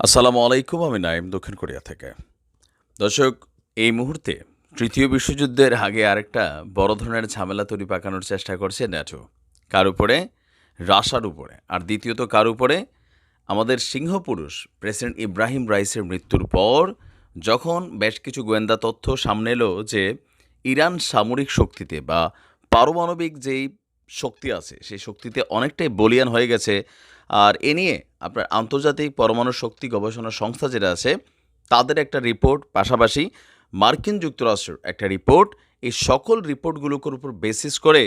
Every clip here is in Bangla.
আসসালামু আলাইকুম, আমি নাইম দক্ষিণ কোরিয়া থেকে। দর্শক, এই মুহূর্তে তৃতীয় বিশ্বযুদ্ধের আগে আরেকটা বড় ধরনের ঝামেলা তৈরি পাকানোর চেষ্টা করছে ন্যাটো। কার উপরে? রাশার উপরে। আর দ্বিতীয়ত, কার উপরে? আমাদের সিংহপুরুষ, প্রেসিডেন্ট ইব্রাহিম রাইসের মৃত্যুর পর যখন বেশ কিছু গোয়েন্দা তথ্য সামনে এলো যে ইরান সামরিক শক্তিতে বা পারমাণবিক যেই শক্তি আছে, সেই শক্তিতে অনেকটাই বলিয়ান হয়ে গেছে। আর এ নিয়ে আপনার আন্তর্জাতিক পরমাণু শক্তি গবেষণা সংস্থা যেটা আছে, তাদের একটা রিপোর্ট, পাশাপাশি মার্কিন যুক্তরাষ্ট্রের একটা রিপোর্ট। এই সকল রিপোর্টগুলোর উপর বেসিস করে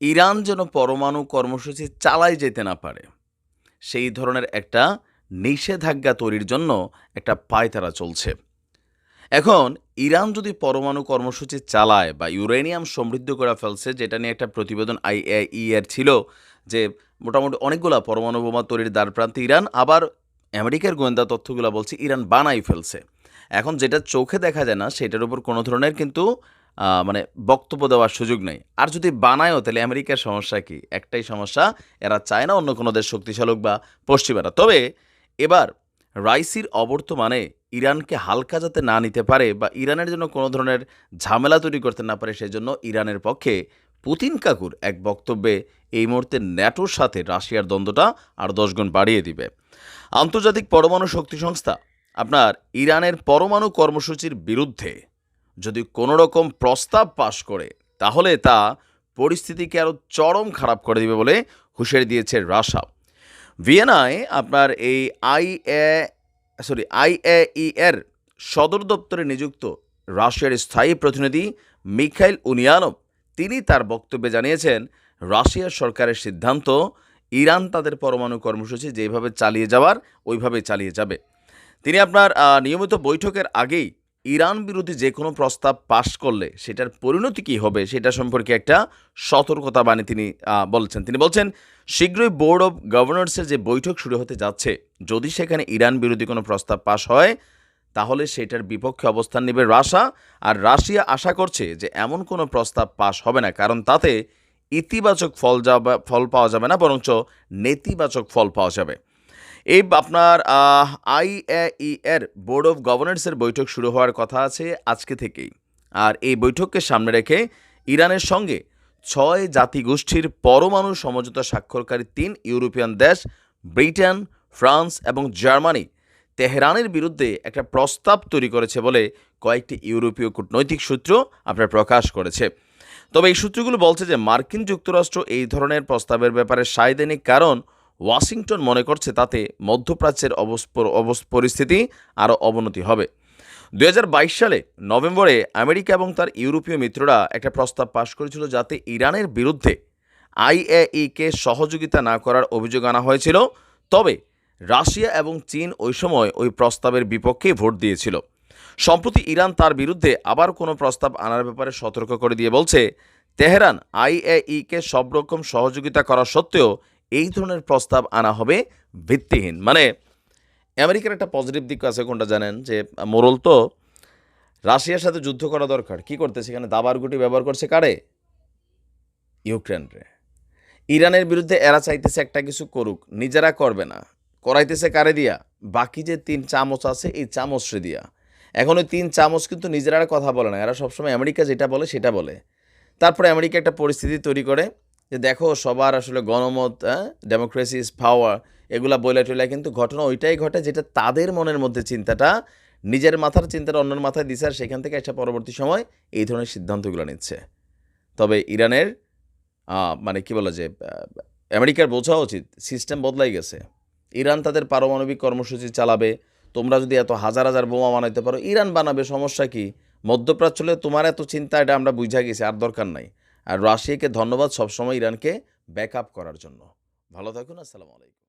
ইরান যেন পরমাণু কর্মসূচি চালাই যেতে না পারে, সেই ধরনের একটা নিষেধাজ্ঞা তৈরির জন্য একটা পায়তারা চলছে। এখন ইরান যদি পরমাণু কর্মসূচি চালায় বা ইউরেনিয়াম সমৃদ্ধ করে ফেলছে, যেটা নিয়ে একটা প্রতিবেদন আইএই এর ছিল যে মোটামুটি অনেকগুলা পরমাণু বোমা তৈরির দ্বারপ্রান্তে ইরান, আবার আমেরিকার গোয়েন্দা তথ্যগুলো বলছে ইরান বানাই ফেলছে। এখন যেটা চোখে দেখা যায় না, সেটার উপর কোনো ধরনের কিন্তু মানে বক্তব্য দেওয়ার সুযোগ নেই। আর যদি বানায়ও, তাহলে আমেরিকার সমস্যা কি? একটাই সমস্যা, এরা চায় না অন্য কোনো দেশ শক্তিশালী হোক বা পশ্চিমারা। তবে এবার রাইসির অবর্তমানে ইরানকে হালকা যাতে না নিতে পারে বা ইরানের জন্য কোনো ধরনের ঝামেলা তৈরি করতে না পারে, সেজন্য ইরানের পক্ষে পুতিন কাকুর এক বক্তব্যে এই মুহূর্তে ন্যাটোর সাথে রাশিয়ার দ্বন্দ্বটা আর দশ গুণ বাড়িয়ে দিবে। আন্তর্জাতিক পরমাণু শক্তি সংস্থা, আপনার ইরানের পরমাণু কর্মসূচির বিরুদ্ধে যদি কোনো রকম প্রস্তাব পাশ করে, তাহলে তা পরিস্থিতিকে আরও চরম খারাপ করে দিবে বলে হুঁশিয়ারি দিয়েছে রাশা ভিয়েনায় আপনার এই আই এ সরি আইএই এর সদর দপ্তরে নিযুক্ত রাশিয়ার স্থায়ী প্রতিনিধি মিখাইল উনিয়ানভ তিনি তার বক্তব্যে জানিয়েছেন রাশিয়ার সরকারের সিদ্ধান্ত, ইরান তাদের পরমাণু কর্মসূচি যেভাবে চালিয়ে যাওয়ার ওইভাবে চালিয়ে যাবে। তিনি আপনার নিয়মিত বৈঠকের আগেই ইরান বিরোধী যে কোনো প্রস্তাব পাশ করলে সেটার পরিণতি কী হবে সেটা সম্পর্কে একটা সতর্কতা বাণী তিনি বলছেন। তিনি বলছেন, শীঘ্রই বোর্ড অব গভর্নর্সের যে বৈঠক শুরু হতে যাচ্ছে, যদি সেখানে ইরান বিরোধী কোনো প্রস্তাব পাশ হয়, তাহলে সেটার বিপক্ষে অবস্থান নেবে রাশা আর রাশিয়া আশা করছে যে এমন কোনো প্রস্তাব পাশ হবে না, কারণ তাতে ইতিবাচক ফল যাবে, ফল পাওয়া যাবে না, বরঞ্চ নেতিবাচক ফল পাওয়া যাবে। এই আপনার আইএই এর বোর্ড অফ গভর্নর্সের বৈঠক শুরু হওয়ার কথা আছে আজকে থেকেই। আর এই বৈঠককে সামনে রেখে ইরানের সঙ্গে ছয় জাতিগোষ্ঠীর পরমাণু সমঝোতা স্বাক্ষরকারী তিন ইউরোপিয়ান দেশ, ব্রিটেন, ফ্রান্স এবং জার্মানি তেহরানের বিরুদ্ধে একটা প্রস্তাব তৈরি করেছে বলে কয়েকটি ইউরোপীয় কূটনৈতিক সূত্র আপনার প্রকাশ করেছে। তবে এই সূত্রগুলো বলছে যে মার্কিন যুক্তরাষ্ট্র এই ধরনের প্রস্তাবের ব্যাপারে সায় কারণ ওয়াশিংটন মনে করছে তাতে মধ্যপ্রাচ্যের অবস- পরিস্থিতি আরও অবনতি হবে। দু হাজার বাইশ সালে নভেম্বরে আমেরিকা এবং তার ইউরোপীয় মিত্ররা একটা প্রস্তাব পাশ করেছিল যাতে ইরানের বিরুদ্ধে আইএইকে সহযোগিতা না করার অভিযোগ আনা হয়েছিল। তবে রাশিয়া এবং চীন ওই সময় ওই প্রস্তাবের বিপক্ষে ভোট দিয়েছিল। সম্প্রতি ইরান তার বিরুদ্ধে আবার কোনো প্রস্তাব আনার ব্যাপারে সতর্ক করে দিয়ে বলছে, তেহরান আইএইকে সব রকম সহযোগিতা করা সত্ত্বেও এই ধরনের প্রস্তাব আনা হবে ভিত্তিহীন। মানে আমেরিকার একটা পজিটিভ দিক আছে, কোনটা জানেন? যে, মোরল তো রাশিয়ার সাথে যুদ্ধ করা দরকার। কি করতে? সেখানে দাবার গুটি ব্যবহার করছে কারে? ইউক্রেনরে। ইরানের বিরুদ্ধে এরা চাইতেছে একটা কিছু করুক, নিজেরা করবে না। করাইতেছে কারে দিয়া? বাকি যে তিন চামচ আছে, এই চামচরে দিয়া। এখন ওই তিন চামচ কিন্তু নিজেরা কথা বলে না। এরা সবসময় আমেরিকা যেটা বলে, সেটা বলে। তারপরে আমেরিকা একটা পরিস্থিতি তৈরি করে যে দেখো সবার আসলে গণমত ডেমোক্রেসি ইজ পাওয়ার এগুলা বইলা টইলা কিন্তু ঘটনা ওইটাই ঘটে যেটা তাদের মনের মধ্যে চিন্তাটা, নিজের মাথার চিন্তাটা অন্যের মাথায় দিছে আর সেখান থেকে একটা পরবর্তী সময় এই ধরনের সিদ্ধান্তগুলো নিচ্ছে। তবে ইরানের মানে কি বলা যে আমেরিকার বোঝা উচিত সিস্টেম বদলাই গেছে। ইরান তাদের পারমাণবিক কর্মসূচি চালাবে, তোমরা যদি এত হাজার হাজার বোমা বানাইতে পারো, ইরান বানাবে, সমস্যা কি? মধ্যপ্রাচ্যলে তোমার এত চিন্তা, এটা আমরা বুঝা গেছি, আর দরকার নাই। আর রাশিয়াকে ধন্যবাদ সবসময় ইরানকে ব্যাক করার জন্য। ভালো থাকুন আসসালামু আলাইকুম।